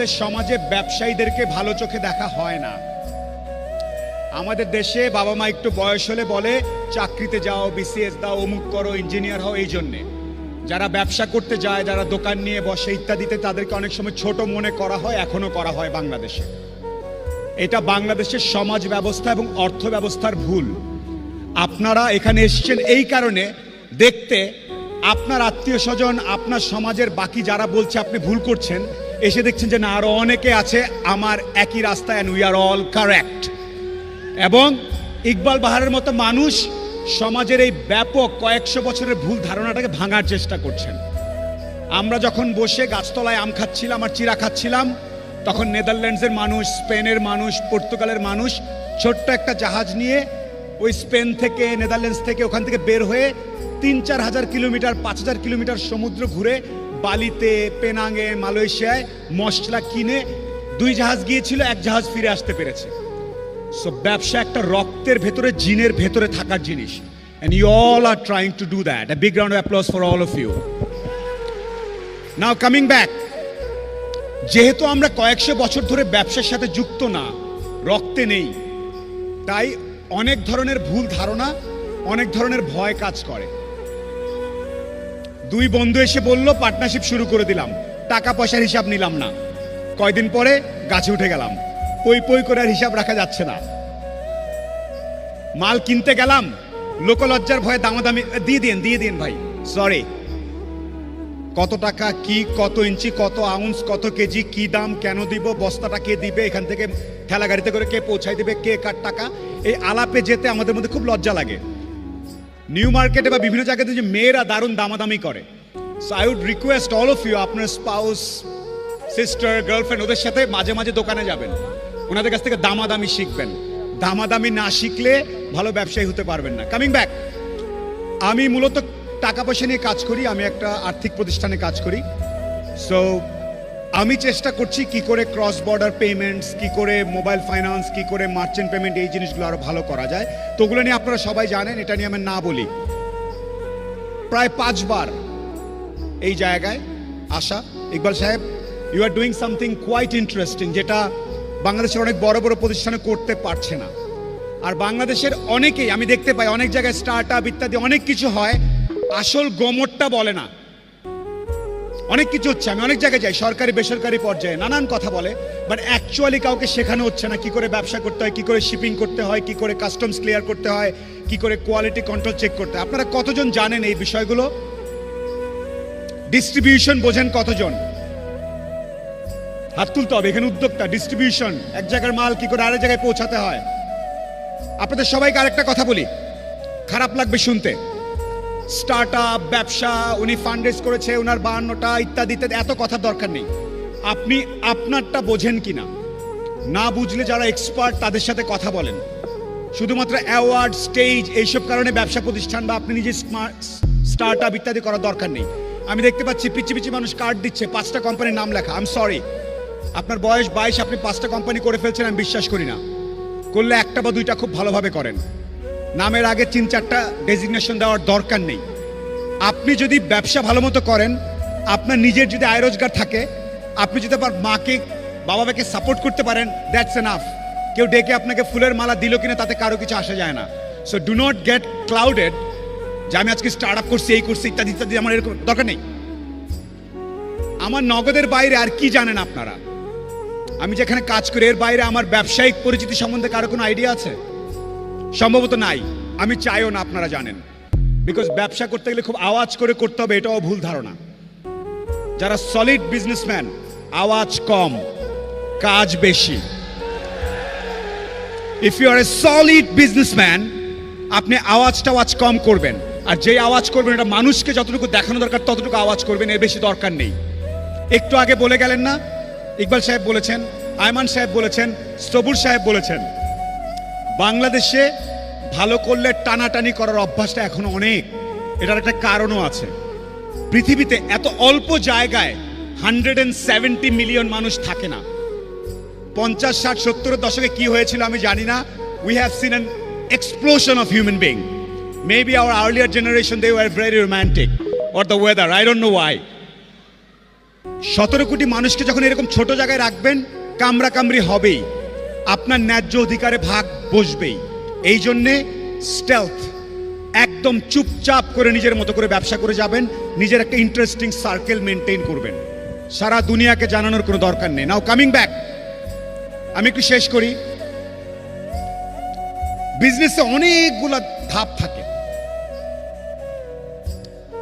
আমাদের সমাজে ব্যবসায়ীদেরকে ভালো চোখে দেখা হয় না। আমাদের দেশে বাবা মা একটু বয়স হলে বলে, চাকরিতে যাও বিসিএস দাও, অমুক করো ইঞ্জিনিয়ার হও, এই জন্যে। যারা ব্যবসা করতে যায়, যারা দোকান নিয়ে বসে ইত্যাদিতে তাদেরকে অনেক সময় ছোট মনে করা হয়, এখনও করা হয় বাংলাদেশে। এটা বাংলাদেশের সমাজ ব্যবস্থা এবং অর্থ ব্যবস্থার ভুল। আপনারা এখানে এসেছেন এই কারণে দেখতে আপনার আত্মীয় স্বজন, আপনার সমাজের বাকি যারা বলছে আপনি ভুল করছেন এসে দেখছেন যে না, আরও অনেকে আছে, আমার একই রাস্তায় and we are all correct এবং ইকবাল বাহারের মতো মানুষ সমাজের এই ব্যাপক কয়েকশো বছরের ভুল ধারণাটাকে ভাঙার চেষ্টা করছেন। আমরা যখন বসে গাছতলায় আম খাচ্ছিলাম আর চিরা খাচ্ছিলাম, তখন নেদারল্যান্ডসের মানুষ, স্পেনের মানুষ, পর্তুগালের মানুষ ছোট্ট একটা জাহাজ নিয়ে ওই স্পেন থেকে, নেদারল্যান্ডস থেকে ওখান থেকে বের হয়ে তিন চার হাজার কিলোমিটার, পাঁচ হাজার কিলোমিটার সমুদ্র ঘুরে বালিতে, পেনাঙে, মালয়েশিয়ায় মশলা কিনে দুই জাহাজ গিয়েছিল, এক জাহাজ ফিরে আসতে পেরেছে। সো ব্যবসা একটা রক্তের ভেতরে, জিনের ভেতরে থাকার জিনিস। And you all are trying to do that big round of applause for all of now coming back যেহেতু আমরা কয়েকশো বছর ধরে ব্যবসার সাথে যুক্ত না, রক্তে নেই, তাই অনেক ধরনের ভুল ধারণা, অনেক ধরনের ভয় কাজ করে। দুই বন্ধু এসে বলল, পার্টনারশিপ শুরু করে দিলাম। টাকা পয়সার হিসাব নিলাম না। কয়দিন পরে গাছে উঠে গেলাম। পই পই করে আর হিসাব রাখা যাচ্ছে না। মাল কিনতে গেলাম। লোকলজ্জার ভয়ে দামাদামি দিয়ে দিন দিয়ে দিন ভাই। সরি কত টাকা, কি, কত ইঞ্চি, কত আউন্স, কত কেজি, কি দাম, কেন দিব, বস্তাটা কে দিবে, এখান থেকে ঠেলা গাড়িতে করে কে পৌঁছাই দিবে, কে কার টাকা? এই আলাপে যেতে আমাদের মধ্যে খুব লজ্জা লাগে। নিউ মার্কেটে বা বিভিন্ন জায়গাতে যে মেয়েরা দারুণ দামাদামি করে। So I would request all of you আপনার স্পাউস সিস্টার গার্লফ্রেন্ড ওদের সাথে মাঝে মাঝে দোকানে যাবেন। ওনাদের কাছ থেকে দামাদামি শিখবেন। দামাদামি না শিখলে ভালো ব্যবসায়ী হতে পারবেন না। কামিং ব্যাক আমি মূলত টাকা পয়সা নিয়ে কাজ করি, আমি একটা আর্থিক প্রতিষ্ঠানে কাজ করি। সো আমি চেষ্টা করছি কি করে ক্রস বর্ডার পেমেন্টস কি করে মোবাইল ফাইন্যান্স কি করে মার্চেন্ট পেমেন্ট এই জিনিসগুলো আরও ভালো করা যায়। তো ওগুলো নিয়ে আপনারা সবাই জানেন, এটা নিয়ে আমি না বলি। প্রায় পাঁচবার এই জায়গায় আসা। Iqbal sahib you are doing something quite interesting যেটা বাংলাদেশের অনেক বড় বড় প্রতিষ্ঠানে করতে পারছে না। আর বাংলাদেশের অনেকেই, আমি দেখতে পাই, অনেক জায়গায় স্টার্ট আপ ইত্যাদি অনেক কিছু হয়, আসল গোমরটা বলে না। অনেক কিছু হচ্ছে, আমি অনেক জায়গায় যাই, সরকারি, বেসরকারি পর্যায়ে নানান কথা বলে বাট অ্যাকচুয়ালি কাউকে শেখানো হচ্ছে না কি করে ব্যবসা করতে হয়, কি করে শিপিং করতে হয়, কি করে কাস্টমস ক্লিয়ার করতে হয়, কি করে কোয়ালিটি কন্ট্রোল চেক করতে হয়। আপনারা কতজন জানেন এই বিষয়গুলো? ডিস্ট্রিবিউশন বোঝেন কতজন? হাত তুলতে হবে, এখানে উদ্যোক্তা ডিস্ট্রিবিউশন এক জায়গার মাল কি করে আরেক জায়গায় পৌঁছাতে হয়। আপনাদের সবাইকে আরেকটা কথা বলি, খারাপ লাগবে শুনতে। স্টার্ট আপ ব্যবসা, উনি ফান্ডেজ করেছে ওনার বাহান্নটা ইত্যাদি ইত্যাদি এত কথার দরকার নেই। আপনি আপনারটা বোঝেন কিনা? না বুঝলে যারা এক্সপার্ট তাদের সাথে কথা বলেন। শুধুমাত্র অ্যাওয়ার্ড স্টেজ এইসব কারণে ব্যবসা প্রতিষ্ঠান বা আপনি নিজে স্টার্ট আপ ইত্যাদি করার দরকার নেই। আমি দেখতে পাচ্ছি পিচি পিচি মানুষ কার্ড দিচ্ছে, পাঁচটা কোম্পানির নাম লেখা। আম সরি আপনার বয়স বাইশ, আপনি পাঁচটা কোম্পানি করে ফেলছেন, আমি বিশ্বাস করি না। করলে একটা বা দুইটা খুব ভালোভাবে করেন। নামের আগে তিন চারটা ডেজিগনেশন দেওয়ার দরকার নেই। আপনি যদি ব্যবসা ভালো মতো করেন, আপনার নিজের যদি আয় রোজগার থাকে, আপনি যদি আবার মাকে বাবা মাকে সাপোর্ট করতে পারেন দ্যাটস এনাফ কেউ ডেকে আপনাকে ফুলের মালা দিল কিনা তাতে কারও কিছু আসা যায় না। So do not get clouded যে আমি আজকে স্টার্ট আপ করছি, এই করছি, ইত্যাদি ইত্যাদি, আমার এরকম দরকার নেই। আমার নগদের বাইরে আর কি জানেন আপনারা? আমি যেখানে কাজ করি, এর বাইরে আমার ব্যবসায়িক পরিচিতি সম্বন্ধে কারও কোনো আইডিয়া আছে? সম্ভবত নাই। আমি চাইও না আপনারা জানেন। বিকজ ব্যবসা করতে গেলে খুব আওয়াজ করে করতে হবে, এটাও ভুল ধারণা। যারা সলিড বিজনেসম্যান আওয়াজ কম, কাজ বেশি। If you are a solid businessman আপনি আওয়াজ কম করবেন। আর যে আওয়াজ করবেন, এটা মানুষকে যতটুকু দেখানো দরকার, ততটুকু আওয়াজ করবেন, এর বেশি দরকার নেই। একটু আগে বলে গেলেন না? ইকবাল সাহেব বলেছেন, আয়মান সাহেব বলেছেন সবুর সাহেব বলেছেন বাংলাদেশে ভালো করলে টানাটানি করার অভ্যাসটা এখনও অনেক। এটার একটা কারণও আছে। পৃথিবীতে এত অল্প জায়গায় হান্ড্রেড অ্যান্ড সেভেন্টি মিলিয়ন মানুষ থাকে না। পঞ্চাশ, ষাট, সত্তরের দশকে কি হয়েছিল আমি জানি না। We have seen an explosion of human being maybe our earlier generation they were very romantic or the weather I don't know why সতেরো কোটি মানুষকে যখন এরকম ছোট জায়গায় রাখবেন কামড়া কামড়ি হবেই। আপনার ন্যায্য অধিকারে ভাগ বসবেই। এই জন্যে স্টেলথ একদম চুপচাপ করে নিজের মতো করে ব্যবসা করে যাবেন, নিজের একটা ইন্টারেস্টিং সার্কেল মেনটেন করবেন। সারা দুনিয়াকে জানানোর কোনো দরকার নেই। নাও কামিং ব্যাক আমি একটু শেষ করি। বিজনেসে অনেকগুলা ধাপ থাকে।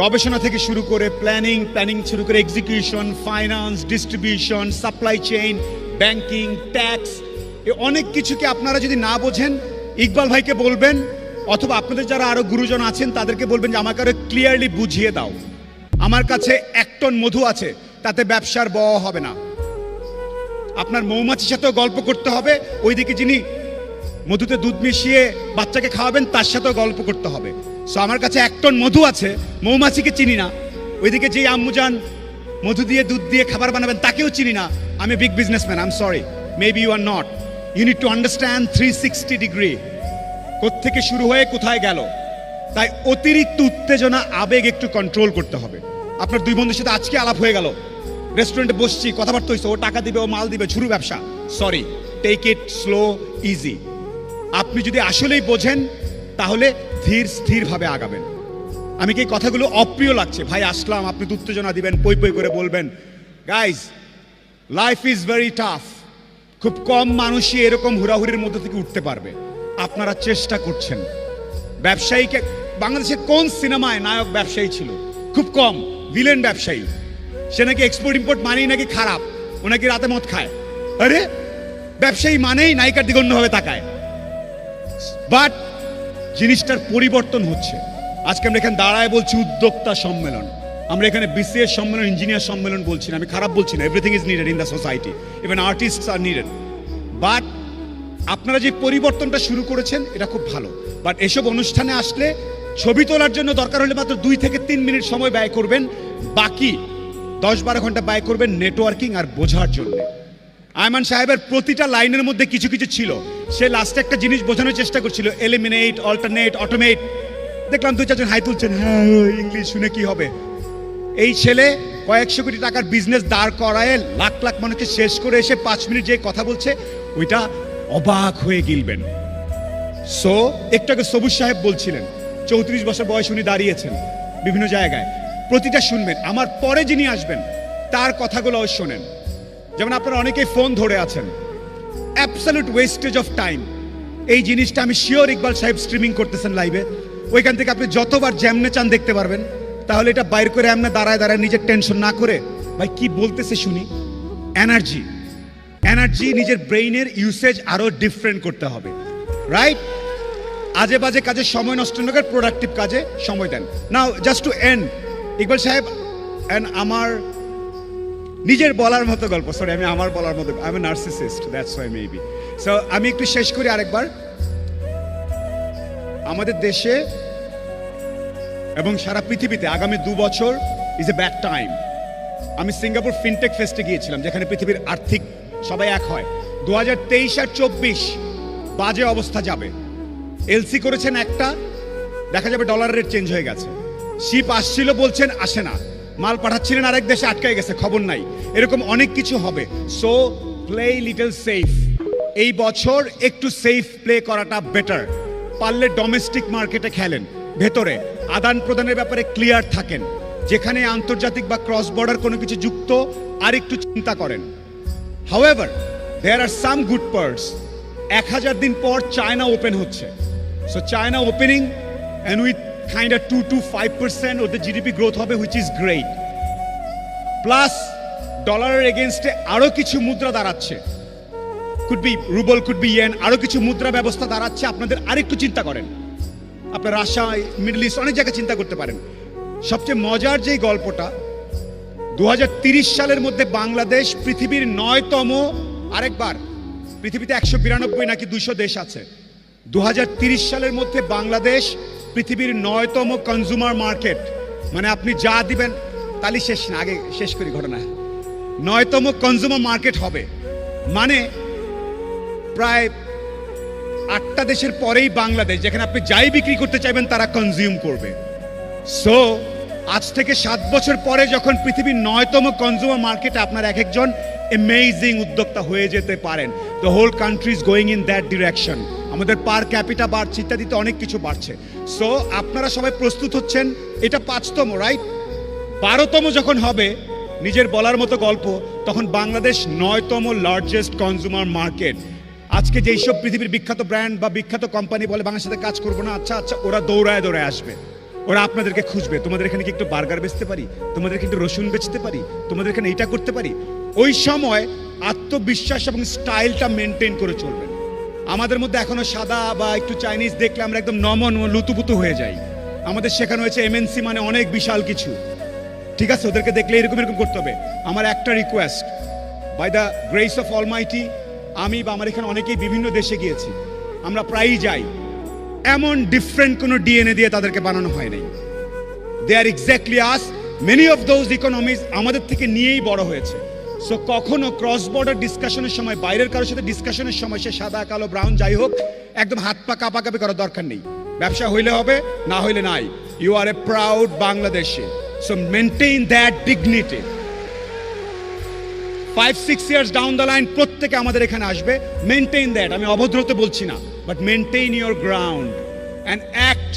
গবেষণা থেকে শুরু করে প্ল্যানিং প্ল্যানিং শুরু করে execution finance distribution supply chain banking tax অনেক কিছুকে আপনারা যদি না বোঝেন, ইকবাল ভাইকে বলবেন, অথবা আপনাদের যারা আরও গুরুজন আছেন, তাদেরকে বলবেন যে আমাকে আরও ক্লিয়ারলি বুঝিয়ে দাও। আমার কাছে এক টন মধু আছে, তাতে ব্যবসার ব হবে না। আপনার মৌমাছির সাথেও গল্প করতে হবে, ওইদিকে যিনি মধুতে দুধ মিশিয়ে বাচ্চাকে খাওয়াবেন, তার সাথেও গল্প করতে হবে। সো আমার কাছে এক টন মধু আছে, মৌমাছিকে চিনি না। ওইদিকে যেই আম্মুজান মধু দিয়ে, দুধ দিয়ে খাবার বানাবেন, তাকেও চিনি না। আমি big businessman I am sorry maybe you are not you need to understand three sixty degree কোত্থেকে শুরু হয়ে কোথায় গেল? তাই অতিরিক্ত উত্তেজনা, আবেগ একটু কন্ট্রোল করতে হবে। আপনার দুই বন্ধুর সাথে আজকে আলাপ হয়ে গেল। রেস্টুরেন্টে বসছি, কথাবার্তা হয়েছে ও টাকা দিবে, ও মাল দিবে ঝুরু ব্যবসা। Sorry take it slow easy আপনি যদি আসলেই বোঝেন, তাহলে ধীর স্থিরভাবে আগাবেন। আমি কি কথাগুলো অপ্রিয় লাগছে? ভাই, আসলাম, আপনি উত্তেজনা দিবেন, পই পই করে বলবেন। Guys life is very tough খুব কম মানুষই এরকম হুড়াহুড়ির মধ্যে থেকে উঠতে পারবে। আপনারা চেষ্টা করছেন। ব্যবসায়ীকে, বাংলাদেশে কোন সিনেমায় নায়ক ব্যবসায়ী ছিল? খুব কম, ভিলেন ব্যবসায়ী। সে নাকি এক্সপোর্ট ইম্পোর্ট মানেই নাকি খারাপ। ও নাকি রাতে মদ খায়। আরে, ব্যবসায়ী মানেই নায়িকার দিকে অন্যভাবে তাকায়। বাট, জিনিসটার পরিবর্তন হচ্ছে। আজকে আমরা এখানে দাঁড়ায় বলছি উদ্যোক্তা সম্মেলন। আমরা এখানে বিসিএস সম্মেলন ইঞ্জিনিয়ার সম্মেলন বলছি না, আমি খারাপ বলছি না everything is needed in the society even artist are needed but আপনারা যে পরিবর্তনটা শুরু করেছেন, এটা খুব ভালো। বাট এসব অনুষ্ঠানে আসলে ছবি তোলার জন্য দরকার হলে মাত্র দুই থেকে তিন মিনিট সময় ব্যয় করবেন, বাকি দশ বারো ঘণ্টা ব্যয় করবেন নেটওয়ার্কিং আর বোঝার জন্য। আয়মান সাহেবের প্রতিটা লাইনের মধ্যে কিছু কিছু ছিল। সে লাস্টে একটা জিনিস বোঝানোর চেষ্টা করছিল এলিমিনেট অল্টারনেট অটোমেট দেখলাম দুই চারজন হাই তুলছেন হ্যাঁ ইংলিশ শুনে কি হবে? এই ছেলে কয়েকশো কোটি টাকার বিজনেস দাঁড় করায় লাখ লাখ মানুষকে শেষ করে এসে পাঁচ মিনিট যে কথা বলছে, ওইটা অবাক হয়ে গিলবেন। সো একটু আগে সবুজ সাহেব বলছিলেন, চৌত্রিশ বছর বয়স উনি দাঁড়িয়েছেন বিভিন্ন জায়গায়। প্রতিটা শুনবেন, আমার পরে যিনি আসবেন, তার কথাগুলোও শোনেন। যেমন আপনারা অনেকেই ফোন ধরে আছেন। অ্যাবসলিউট ওয়েস্টেজ অফ টাইম এই জিনিসটা আমি শিওর ইকবাল সাহেব স্ট্রিমিং করতেছেন লাইভে ওইখান থেকে আপনি যতবার জ্যামনে চান দেখতে পারবেন। তাহলে এটা বাইর করে এমনি দাঁড়ায় দাঁড়ায় নিজের টেনশন না করে, ভাই কি বলতেছে শুনি? এনার্জি এনার্জি নিজের ব্রেইনের ইউসেজ আরও ডিফারেন্ট করতে হবে রাইট আজে বাজে কাজে সময় নষ্ট না করে প্রোডাক্টিভ কাজে সময় দেন। Now just to end Iqbal sahib and আমার নিজের বলার মতো গল্প সরি আমি আমার বলার মতো আমি narcissist that's why maybe so আমি একটু শেষ করি আরেকবার। আমাদের দেশে এবং সারা পৃথিবীতে আগামী দু বছর ইজ এ ব্যাড টাইম আমি সিঙ্গাপুর ফিনটেক ফেস্টে গিয়েছিলাম, যেখানে পৃথিবীর আর্থিক সবাই এক হয়। দু হাজার তেইশ আর চব্বিশ বাজে অবস্থা যাবে। এলসি করেছেন একটা, দেখা যাবে ডলার রেট চেঞ্জ হয়ে গেছে। শিপ আসছিল বলছেন আসে না। মাল পাঠাচ্ছিলেন আরেক দেশে, আটকায় গেছে, খবর নাই। এরকম অনেক কিছু হবে। সো প্লে লিটল সেফ এই বছর একটু সেফ প্লে করাটা বেটার পারলে ডোমেস্টিক মার্কেটে খেলেন। ভেতরে আদান প্রদানের ব্যাপারে ক্লিয়ার থাকেন, যেখানে আন্তর্জাতিক বা ক্রস বর্ডার কোনো কিছু যুক্ত আর একটু চিন্তা করেন। However there are some good parts এক হাজার দিন পর চায়না ওপেন হচ্ছে। So China opening and with kind to two five percent ওদের জিডিপি গ্রোথ হবে হুইচ ইজ গ্রেট প্লাস ডলারের এগেনস্টে আরও কিছু মুদ্রা দাঁড়াচ্ছে। Could be rouble could be yen আরও কিছু মুদ্রা ব্যবস্থা দাঁড়াচ্ছে। আপনাদের আরেকটু চিন্তা করেন। আপনার রাশিয়া মিডল ইস্ট অনেক জায়গায় চিন্তা করতে পারেন। সবচেয়ে মজার যেই গল্পটা দু সালের মধ্যে বাংলাদেশ পৃথিবীর নয়তম, আরেকবার, পৃথিবীতে একশো বিরানব্বই নাকি দুইশো দেশ আছে। দু সালের মধ্যে বাংলাদেশ পৃথিবীর নয়তম কনজুমার মার্কেট মানে আপনি যা দিবেন তাহলে শেষ না, আগে শেষ করি ঘটনা। নয়তম কনজুমার মার্কেট হবে। মানে প্রায় আটটা দেশের পরেই বাংলাদেশ, যেখানে আপনি যাই বিক্রি করতে চাইবেন, তারা কনজিউম করবে। সো আজ থেকে সাত বছর পরে যখন পৃথিবীর নয়তম কনজিউমার মার্কেটে আপনার এক একজন অ্যামেজিং উদ্যোক্তা হয়ে যেতে পারেন the whole country is going in that direction আমাদের পার ক্যাপিটা বাড়ছে, ইত্যাদিতে অনেক কিছু বাড়ছে। সো আপনারা সবাই প্রস্তুত হচ্ছেন, এটা পাঁচতম রাইট বারোতম যখন হবে, নিজের বলার মতো গল্প, তখন বাংলাদেশ নয়তম লার্জেস্ট কনজিউমার মার্কেট আজকে যেই সব পৃথিবীর বিখ্যাত ব্র্যান্ড বা বিখ্যাত কোম্পানি বলে বাংলাদেশের সাথে কাজ করব না আচ্ছা আচ্ছা ওরা দৌড়ায় দৌড়ায় আসবে। ওরা আপনাদেরকে খুঁজবে। তোমাদের এখানে কি একটু বার্গার বেচতে পারি? তোমাদেরকে একটু রসুন বেচতে পারি? তোমাদের এখানে এটা করতে পারি? ওই সময় আত্মবিশ্বাস এবং স্টাইলটা মেনটেন করে চলবেন। আমাদের মধ্যে এখনও সাদা বা একটু চাইনিজ দেখলে আমরা একদম নমন লুতুপুতু হয়ে যাই। আমাদের শেখানো হয়েছে এমএনসি মানে অনেক বিশাল কিছু। ঠিক আছে? ওদেরকে দেখলে এরকম এরকম করতে হবে। আমার একটা request by the grace of almighty আমি বা আমার এখানে অনেকেই বিভিন্ন দেশে গিয়েছি। আমরা প্রায়ই যাই। এমন ডিফারেন্ট কোনো ডিএনএ দিয়ে তাদেরকে বানানো হয় নাই। They are exactly as many of those economies আমাদের থেকে নিয়েই বড় হয়েছে। সো কখনো ক্রস বর্ডার ডিসকাশনের সময়, বাইরের কারোর সাথে ডিসকাশনের সময় সে সাদা, কালো ব্রাউন যাই হোক, একদম হাত পা কাপাকাপি করার দরকার নেই। ব্যবসা হইলে হবে, না হইলে নাই। ইউ আর এ প্রাউড বাংলাদেশে so maintain that dignity five six years down the line প্রত্যেকে আমাদের এখানে আসবে। মেনটেন দ্যাট আমি অভদ্রতে বলছি না but maintain your ground and act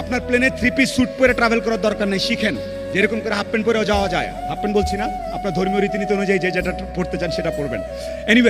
আপনার প্লেনে থ্রি পিস স্যুট পরে ট্রাভেল করার দরকার নেই, শিখেন। যেরকম করে হাফ প্যান্ট পরেও যাওয়া যায়। হাফ প্যান্ট বলছি না, আপনার ধর্মীয় রীতিনীতি অনুযায়ী যে যেটা পড়তে চান সেটা পড়বেন। এনিওয়ে